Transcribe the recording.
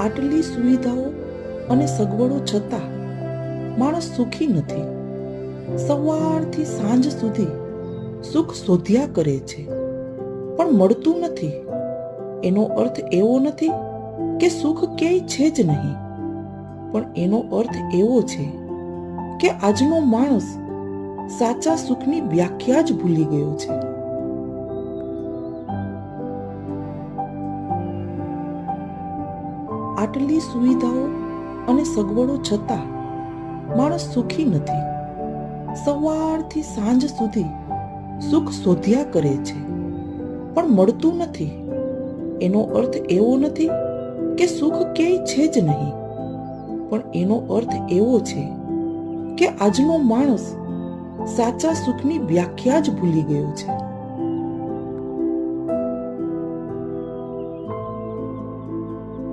આટલી સુવિધાઓ અને સગવડો છતાં માણસ સુખી નથી. સવારથી સાંજ સુધી સુખ શોધ્યા કરે છે, પણ મળતું નથી. એનો અર્થ એવો નથી કે સુખ ક્યાંય છે જ નહીં, પણ એનો અર્થ એવો છે કે આજનો માણસ સાચા સુખની વ્યાખ્યા જ ભૂલી ગયો છે. આટલી સુવિધાઓ અને સગવડો છતાં માણસ સુખી નથી. સવારથી સાંજ સુધી સુખ શોધ્યા કરે છે, પણ મળતું નથી. એનો અર્થ એવો નથી કે સુખ ક્યાંય છે જ નહીં, પણ એનો અર્થ એવો છે કે આજનો માણસ સાચા સુખની વ્યાખ્યા જ ભૂલી ગયો છે.